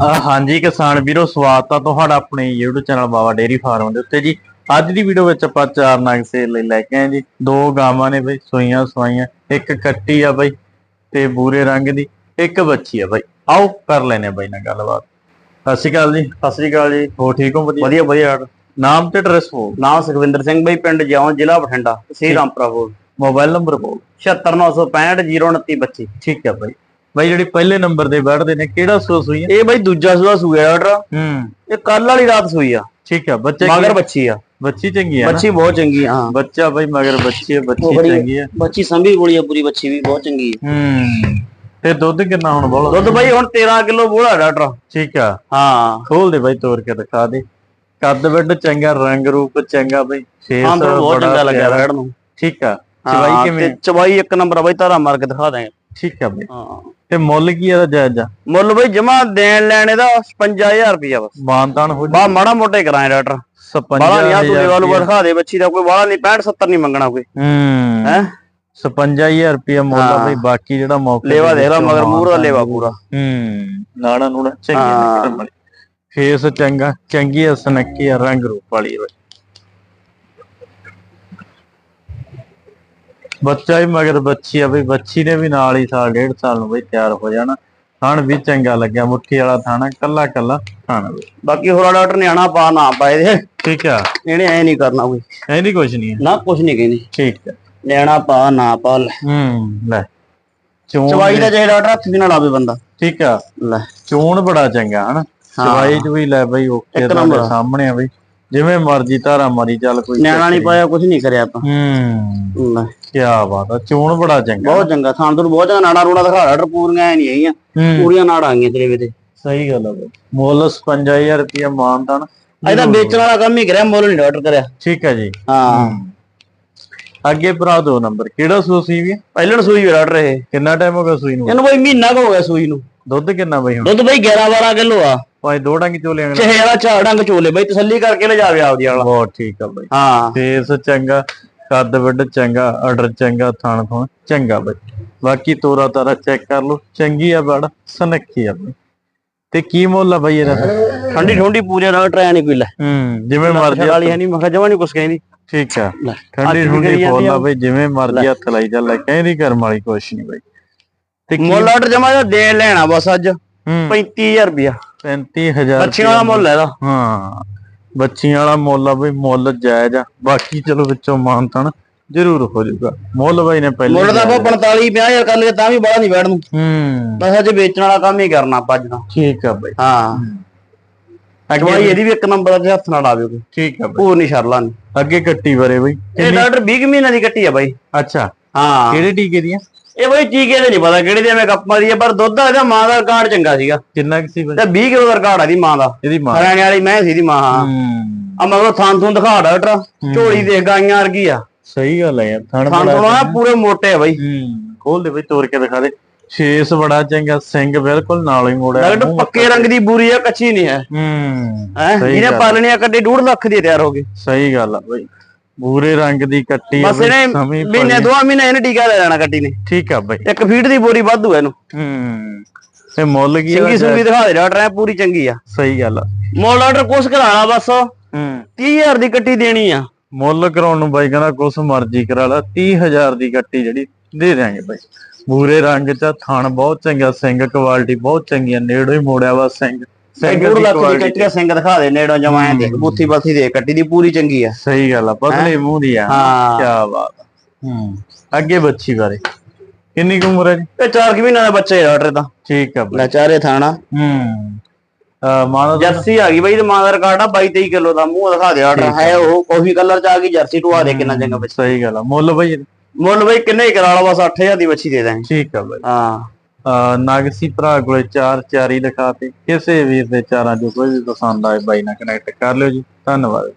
ਹਾਂਜੀ ਕਿਸਾਨ ਵੀਰੋ ਸਵਾਗਤ ਆ ਤੁਹਾਡਾ ਆਪਣੇ YouTube channel Baba dairy farm ਦੇ ਉੱਤੇ ਜੀ। ਅੱਜ ਦੀ ਵੀਡੀਓ ਵਿੱਚ ਆਪਾਂ ਚਾਰ ਨਗ ਸੇਲ ਲਈ ਲੈ ਕੇ ਆਏ ਜੀ। ਦੋ ਗਾਵਾਂ ਨੇ ਬਈ ਸੂਈਆਂ ਸਵਾਈਆਂ ਇੱਕ ਕੱਟੀ ਆ ਬਈ ਤੇ ਬੂਰੇ ਰੰਗ ਦੀ ਇੱਕ ਬੱਚੀ ਆ ਬਈ। ਆਓ ਕਰ ਲੈਨੇ ਬਈ ਨਾਲ ਗੱਲਬਾਤ। ਸਤਿ ਸ਼੍ਰੀ ਅਕਾਲ ਜੀ। ਸਤਿ ਸ੍ਰੀ ਅਕਾਲ ਜੀ। ਹੋ ਠੀਕ ਹੋ? ਵਧੀਆ। ਵਧੀਆ ਨਾਮ ਤੇ ਐਡਰੈਸ ਬੋਲ। ਨਾਮ ਸੁਖਵਿੰਦਰ ਸਿੰਘ ਬਈ ਪਿੰਡ ਜਿਉਂ ਜ਼ਿਲ੍ਹਾ ਬਠਿੰਡਾ ਤਹਿਸੀਲ ਰਾਮਪੁਰਾ ਬੋਲ। ਮੋਬਾਈਲ ਨੰਬਰ ਬੋਲ। 76965 ਠੀਕ ਹੈ ਬਈ। ਬਈ ਜਿਹੜੀ ਪਹਿਲੇ ਨੰਬਰ ਦੇ ਬੈਠਦੇ ਨੇ ਕਿਹੜਾ ਸੂਆ ਸੂਈ ਆ? ਇਹ ਬਈ ਦੂਜਾ ਸੂਆ ਸੂਆ ਆਰਡਰ ਹੂੰ। ਇਹ ਕੱਲ ਵਾਲੀ ਰਾਤ ਸੂਈ ਆ। ਠੀਕ ਹੈ ਬੱਚੇ ਮਗਰ ਬੱਚੀ ਆ। ਬੱਚੀ ਚੰਗੀ ਆ? ਬੱਚੀ ਬਹੁਤ ਚੰਗੀ ਆ ਹਾਂ। ਬੱਚਾ ਬਈ ਮਗਰ ਬੱਚੀ ਹੈ ਬੱਚੀ ਚੰਗੀ ਆ। ਬੱਚੀ ਸੰਭੀ ਬੋਲੀ ਆ ਪੂਰੀ ਬੱਚੀ ਵੀ ਬਹੁਤ ਚੰਗੀ ਆ। ਹੂੰ। ਤੇ ਦੁੱਧ ਕਿੰਨਾ ਹੁਣ ਬੋਲ ਦੁੱਧ ਬਈ ਹੁਣ 13 ਕਿਲੋ ਬੋਲਾ ਡਾਕਟਰ। ਠੀਕ ਆ। ਹਾਂ। ਖੋਲ ਦੇ ਬਾਈ ਤੋੜ ਕੇ ਦਿਖਾ ਦੇ। ਕੱਦ ਵੱਡ ਚੰਗਾ ਰੰਗ ਰੂਪ ਚੰਗਾ ਬਈ। ਫੇਸ ਹਾਂ ਬਹੁਤ ਚੰਗਾ ਲੱਗਿਆ। ਬੈੜ ਨੂੰ। ਠੀਕ ਆ। ਚਵਾਈ ਤੇ ਕਿਵੇਂ? ਚਵਾਈ ਇੱਕ ਨੰਬਰ ਆ ਬਈ ਧਾਰਾ ਮਾਰ ਕੇ ਦਿਖਾ ਦਾਂਗੇ ਠੀਕ ਆ ਬਈ। ਹਾਂ। ਤੇ ਮੁੱਲ ਕੀ ਇਹਦਾ ਜਾਇਜ਼ ਆ? ਮੁੱਲ ਬਈ ਜਮਾ ਦੇਣ ਲੈਣੇ ਦਾ 55000 ਰੁਪਇਆ ਬਸ। ਮਾਨਤਾਨ ਹੋ ਬਾ ਮਾੜਾ ਮੋਟੇ ਕਰਾਏ ਡਾਕਟਰ। ਬਾਲਾ ਨਹੀਂ ਆ ਤੂੰ ਲੈਵਲ ਰੁਪਇਆ। ਦਿਖਾ ਦੇ ਬੱਚੀ ਦਾ ਕੋਈ ਬਾਲਾ ਨਹੀਂ 65 70 ਨਹੀਂ ਮੰਗਣਾ ਕੋਈ। ਹੂੰ। ਹੈ? 55000 ਰੁਪਇਆ ਮੁੱਲ ਆ। ਬਈ ਬਾਕੀ ਜਿਹੜਾ ਮੌਕੇ ਲੇਵਾ ਦੇ ਦੇਖ ਲਾ ਮਗਰ ਮਾਨਤਾਨ ਲੇਵਾ ਪੂਰਾ। ਹੂੰ ਨਾੜਾ ਨੂੜਾ ਚੰਗੀ ਫੇਸ ਚੰਗਾ ਚੰਗੀ ਆ ਸਨੱਕੀ ਆ ਰੰਗ ਰੂਪ ਵਾਲੀ ਬਈ। ਬੱਚਾ ਹੀ ਮਗਰ ਬੱਚੀ ਆ ਬਈ ਬੱਚੀ ਨੇ ਵੀ ਨਾਲ ਹੀ ਸਾਲ ਡੇਢ ਸਾਲ ਨੂੰ ਬਈ ਤਿਆਰ ਹੋ ਜਾਣਾ। ਥਣ ਵੀ ਚੰਗਾ ਲੱਗਿਆ ਮੁੱਠੀ ਵਾਲਾ ਥਾਣਾ ਕੱਲਾ ਕੱਲਾ ਥਾਣਾ ਬਈ। ਬਾਕੀ ਹੋਰ ਡਾਕਟਰ ਨੇ ਆਣਾ ਪਾ ਨਾ ਪਾਏ ਦੇ ਠੀਕ ਆ। ਇਹਨੇ ਐ ਨਹੀਂ ਕਰਨਾ ਕੋਈ। ਕੁਛ ਨਹੀਂ ਹੈ ਨਾ ਕੁਛ ਨਹੀਂ ਕਹਿੰਦੀ। ਠੀਕ ਆ। ਲੈਣਾ ਪਾ ਨਾ ਪਾ ਲੈ। ਹੂੰ ਲੈ। ਚੋਣ ਚਵਾਈ ਦਾ ਜੇ ਡਾਕਟਰ ਹੱਥ ਵੀ ਨਾ ਲਾਵੇ ਬੰਦਾ। ਠੀਕ ਆ। ਲੈ। ਚੋਣ ਬੜਾ ਚੰਗਾ ਹਨਾ। ਚਵਾਈ ਚ ਵੀ ਲੈ ਬਈ ਓਕੇ। ਸਾਹਮਣੇ ਆ ਬਈ। ਜਿਵੇਂ ਮਰਜ਼ੀ ਧਾਰਾ ਮਾਰੀ ਚੱਲ ਕੋਈ ਨਿਆਣਾ ਨਹੀਂ ਪਾਇਆ ਕੁਛ ਨਹੀਂ ਕਰਿਆ ਆਪਾਂ। ਹੂੰ। ਲੈ। ਕੀ ਬਾਤ ਆ ਚੋਣ ਬੜਾ ਚੰਗਾ ਬਹੁਤ ਚੰਗਾ ਥਾਂ ਤੋਂ ਬਹੁਤ ਚੰਗਾ ਨਾੜਾ ਰੂੜਾ ਦਿਖਾ ਡਾਕਟਰ ਪੂਰੀਆਂ ਐ ਨਹੀਂ ਆਈਆਂ ਹੂੰ। ਪੂਰੀਆਂ ਨਾੜਾਂ ਆਈਆਂ ਤੇਰੇ ਵੇ ਸਹੀ ਗੱਲ ਆ ਬਈ। ਮੁੱਲ 55000 ਰੁਪਇਆ ਮਾਨਦਾਨ ਇਹਦਾ ਵੇਚਣ ਵਾਲਾ ਕੰਮ ਹੀ ਕਰਿਆ ਮੁੱਲ ਨਹੀਂ ਡਾਕਟਰ ਕਰਿਆ। ਠੀਕ ਹੈ ਜੀ। ਹਾਂ। ਅੱਗੇ ਭਰਾ ਦੋ ਨੰਬਰ ਕਿਹੜਾ ਸੂਆ ਸੀ ਵੀ? ਪਹਿਲਣ ਸੂਈ ਵੀ ਇਹ। ਕਿੰਨਾ ਟਾਈਮ ਹੋ ਗਿਆ ਸੂਈ ਨੂੰ? ਇਹਨੂੰ ਬਈ ਮਹੀਨਾ ਕੁ ਹੋ ਗਿਆ ਸੂਈ ਨੂੰ। ਦੁੱਧ ਕਿੰਨਾ ਬਈ ਹੁਣ? ਦੁੱਧ ਬਈ 11 12 ਕਿਲੋ ਆ। ਭਾਈ ਦੋ ਡੰਗ ਚੋਲੇ ਅਗਲਾ। ਚਿਹਰੇ ਵਾਲਾ ਝਾੜ ਡੰਗ ਚੋਲੇ ਬਈ ਤਸੱਲੀ ਕਰਕੇ ਲੈ ਜਾਵੇ ਆਪਦੀ ਵਾਲਾ। ਬਹੁਤ ਠੀਕ ਆ ਬਈ। ਹਾਂ। ਫੇਸ ਚੰਗਾ ਕੱਦ ਵੱਡ ਚੰਗਾ ਆਰਡਰ ਚੰਗਾ ਥਾਣ ਥਾਣ ਚੰਗਾ ਬਈ। ਬਾਕੀ ਤੋਰਾ ਤਾਰਾ ਚੈੱਕ ਕਰ ਲਓ ਚੰਗੀ ਆ ਬੜ ਸਨੱਖੀ ਆ ਬਈ। ਤੇ ਕੀ ਮੁੱਲ ਆ ਬਈ ਇਹਦਾ? ਠੰਡੀ ਠੰਡੀ ਪੂਰੇ ਨਾਲ ਟਰੈ ਨਹੀਂ ਕੋਈ ਲੈ। ਹੂੰ ਜਿਵੇਂ ਮਰਜ਼ੀ ਵਾਲੀ ਹੈ ਨਹੀਂ ਮੈਂ ਜਮਾ ਨਹੀਂ ਕੁਛ ਕਹਿੰਦੀ। ਠੀਕ ਆ। ਲੈ ਠੰਡੀ ਠੰਡੀ ਆ ਆ। ਬਈ ਜਿਵੇਂ ਮਰਜ਼ੀ ਹੱਥ ਲਾਈ ਚੱਲ ਲੈ ਕਹਿੰਦੀ ਕਰਮ ਵਾਲੀ ਕੁਛ ਨਹੀਂ ਬਈ। ਤੇ ਮੁੱਲ ਆਰਡਰ ਜਮਾ ਦਾ ਲੈਣਾ ਬਸ ਅੱਜ। ਹੂੰ। 35000 ਰੁਪਿਆ 35000 ਬੱਚਿਆਂ ਵਾਲਾ ਮੁੱਲ ਹੈ ਇਹਦਾ। ਹਾਂ ਬੱਚੀਆਂ ਵਾਲਾ ਮੁੱਲ ਆ ਬਈ ਮੁੱਲ ਜਾਇਜ਼ ਆ। ਬਾਕੀ ਚਲੋ ਵਿੱਚੋਂ ਮਾਨਤਨ ਜ਼ਰੂਰ ਹੋ ਜਾਊਗਾ। ਮੁੱਲ ਬਾਈ ਨੇ ਪਹਿਲੇ ਮੁੱਲ ਤਾਂ ਆਪਾਂ 45 50000 ਕਰ ਲਏ ਤਾਂ ਵੀ ਬੜਾ ਨਹੀਂ ਬੈਠ ਨੂੰ। ਹੂੰ। ਬਸ ਅੱਜ ਵੇਚਣ ਵਾਲਾ ਕੰਮ ਹੀ ਕਰਨਾ ਆਪਾਂ ਅੱਜ ਠੀਕ ਆ ਬਈ। ਹਾਂ। ਅਗਵਾਈ ਇਹਦੀ ਵੀ ਇੱਕ ਨੰਬਰ ਦੇ ਹੱਥ ਨਾਲ ਆਵੇ ਕੋਈ। ਠੀਕ ਆ ਬਈ। ਹੋਰ ਨਹੀਂ ਛੱਡਲਾ ਨਹੀਂ ਅੱਗੇ ਕੱਟੀ ਵਰੇ ਬਈ। ਇਹ ਡਾਕਟਰ 20 ਕੁ ਮਹੀਨਿਆਂ ਦੀ ਕੱਟੀ ਆ ਬਾਈ। ਅੱਛਾ। ਹਾਂ। ਕਿਹੜੇ ਟੀਕੇ ਦੀਆਂ? ਇਹ ਬਾਈ ਟੀਕੇ ਦੇ ਨਹੀਂ ਪਤਾ ਕਿਹੜੇ ਦੇ ਮੈਂ ਕੱਪਾਂ ਦੀ ਆ ਪਰ ਦੁੱਧ ਇਹਦਾ ਮਾਂ ਦਾ ਰਿਕਾਰਡ ਚੰਗਾ ਸੀਗਾ। ਕਿੰਨਾ ਕੁ ਸੀ ਬਈ? ਤੇ 20 ਕਿਲੋ ਦਾ ਰਿਕਾਰਡ ਆ ਦੀ ਮਾਂ ਦਾ। ਇਹਦੀ ਮਾਂ ਹਰਿਆਣੇ ਵਾਲੀ ਮੈਂ ਸੀ ਦੀ ਮਾਂ ਹਾਂ। ਹੂੰ। ਆ ਮਗਰੋਂ ਥਾਂ ਥੂੰ ਦਿਖਾ ਡਾਕਟਰ ਝੋਲੀ ਦੇਖ ਗਾਈਆਂ ਵਰਗੀ ਆ। ਸਹੀ ਗੱਲ ਹੈ ਯਾਰ ਥਣ ਥਾਂ ਬੜਾ ਥੋੜਾ ਪੂਰੇ ਮੋਟੇ ਆ ਬਾਈ। ਹੂੰ। ਖੋਲ ਦੇ ਬਈ ਤੋੜ ਕੇ ਦਿਖਾ ਦੇ। ਛੇਸ ਬੜਾ ਚੰਗਾ ਸਿੰਘ ਬਿਲਕੁਲ ਨਾਲ ਹੀ ਮੋੜਿਆ। ਡਾਕਟਰ ਪੱਕੇ ਰੰਗ ਦੀ ਬੂਰੀ ਆ ਕੱਚੀ ਨਹੀਂ ਹੈ। ਹੂੰ। ਹੈ ਸਹੀ ਜਿਹਨੇ ਗੱਲ। ਪਾਲਣੀ ਆ ਕੱਢੀ 2 ਲੱਖ ਦੀ ਤਿਆਰ ਹੋ ਗਈ। ਸਹੀ ਗੱਲ ਆ ਬਈ। ਬੂਰੇ ਰੰਗ ਦੀ ਕੱਟੀ ਬਸ ਇਹਨੇ ਮਹੀਨੇ। ਦੋ ਮਹੀਨੇ ਇਹਨੇ ਟੀਕਾ ਲੈ ਲੈਣਾ ਕੱਟੀ ਨੇ। ਠੀਕ ਆ ਬਈ। ਇੱਕ ਫੀਟ ਦੀ ਬੋਰੀ ਵਾਧੂ ਇਹਨੂੰ। ਹੂੰ ਤੇ ਮੁੱਲ ਕੀ ਚੰਗੀ ਸੁੰਗੀ ਦਿਖਾ ਦੇ ਡਾਕਟਰ ਐ ਪੂਰੀ ਚੰਗੀ ਆ। ਸਹੀ ਗੱਲ ਆ। ਮੋਲ ਡਾਕਟਰ ਕੁਛ ਕਰਾਣਾ ਬਸ। ਹੂੰ। 30000 ਦੀ ਕੱਟੀ ਦੇਣੀ ਆ। ਮੁੱਲ ਕਰਾਉਣ ਨੂੰ ਬਾਈ ਕਹਿੰਦਾ ਕੁਛ ਮਰਜ਼ੀ ਕਰਾ ਲਾ 30000 ਦੀ ਗੱਟੀ ਜਿਹੜੀ ਦੇ ਦਿਆਂਗੇ ਬਾਈ। ਬੂਰੇ ਰੰਗ ਚ ਥਣ ਬਹੁਤ ਚੰਗਾ ਸਿੰਘ ਕੁਆਲਿਟੀ ਬਹੁਤ ਚੰਗੀ ਆ ਨੇੜੋਂ ਹੀ ਮੋੜਿਆ ਵਾ ਸਿੰਘ। ਡੂੜ ਦੀ ਕੁਆਲਿਟੀ ਕੱਟੀ ਸਿੰਘ ਦਿਖਾ ਦੇ ਨੇੜੋਂ ਜਮਾਇਆ ਦੇਖ ਬੁੱਥੀ ਬਾਥੀ ਦੇ ਕੱਟੀ ਦੀ ਪੂਰੀ ਚੰਗੀ ਆ। ਸਹੀ ਗੱਲ ਆ ਪਤਲੇ ਮੂੰਹ ਦੀ ਆ। ਹਾਂ। ਕੀ ਬਾਤ। ਹੂੰ। ਅੱਗੇ ਬੱਚੀ ਬਾਰੇ। ਕਿੰਨੀ ਕੁ ਉਮਰ ਹੈ ਜੀ? ਇਹ ਚਾਰ ਕੁ ਮਹੀਨਿਆਂ ਦਾ ਬੱਚਾ ਹੈ ਡਾਕਟਰ ਦਾ ਠੀਕ ਆ ਬਾਈ ਚਾਰੇ ਥਾਣਾ। ਹੂੰ। ਮਾਨੋ ਜਰਸੀ ਆ ਗਈ ਬਈ ਤੇ ਮਾਂ ਦਾ ਰਿਕਾਰਡ ਆ 22 23 ਕਿਲੋ ਦਾ ਮੂੰਹ ਦਿਖਾ ਦੇ ਆਰਡਰ। ਹੈ ਉਹ ਕਾਫੀ ਕਲਰ ਚ ਆ ਗਈ ਜਰਸੀ ਟੂਆ ਦੇ ਕਿੰਨਾ ਚੰਗਾ ਬੱਚਾ। ਸਹੀ ਗੱਲ ਆ। ਮੁੱਲ ਬਾਈ? ਮੁੱਲ ਬਈ ਕਿੰਨੇ ਕਰਾ ਲਾ ਬਸ 8000 ਦੀ ਬੱਚੀ ਦੇ ਦਾਂਗੇ। ਠੀਕ ਆ ਬਾਈ। ਹਾਂ। ਨਾਗਸੀ ਭਰਾ ਕੋਲੇ ਚਾਰ ਚਾਰੀ ਲਿਖਾਤੇ ਕਿਸੇ ਵੀਰ ਦੇ ਚਾਰਾਂ ਚੋਂ ਕੋਈ ਵੀ ਪਸੰਦ ਆਏ ਬਾਈ ਨਾਲ ਕਨੈਕਟ ਕਰ ਲਿਓ ਜੀ। ਧੰਨਵਾਦ।